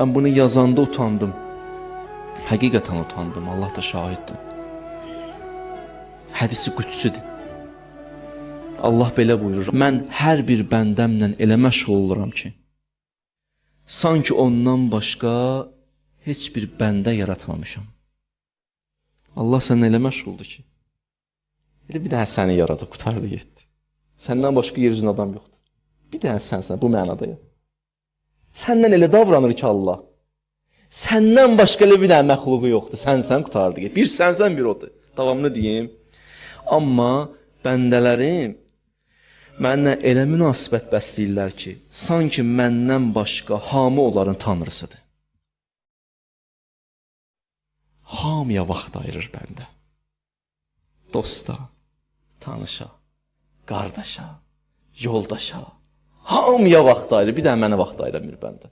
Mən bunu yazanda utandım. Həqiqətən utandım. Allah da şahiddir. Hədisi qüdsüdür. Allah belə buyurur. Mən hər bir bəndəmlə elə məşğul oluram ki, sanki ondan başqa heç bir bəndə yaratmamışam. Allah səninlə elə məşğuldur ki, elə bir dənə səni yaradıb, qutardı getdi. Səndən başqa yer üzündə adam yoxdur. Bir dənə sənsən bu mənadayam. Səndən elə davranır ki Allah. Səndən başqa elə bir dənə məxluqu yoxdur. Sənsən qutardı. Bir sənsən bir odur. Davamını deyim. Amma bəndələrim mənlə elə münasibət bəsləyirlər ki, sanki məndən başqa hamı onların tanrısıdır. Hamıya vaxt ayırır bəndə. Dosta, tanışa, qardaşa, yoldaşa, hamıya vaxt ayırır. Bir də mənə vaxt ayıramır bəndə.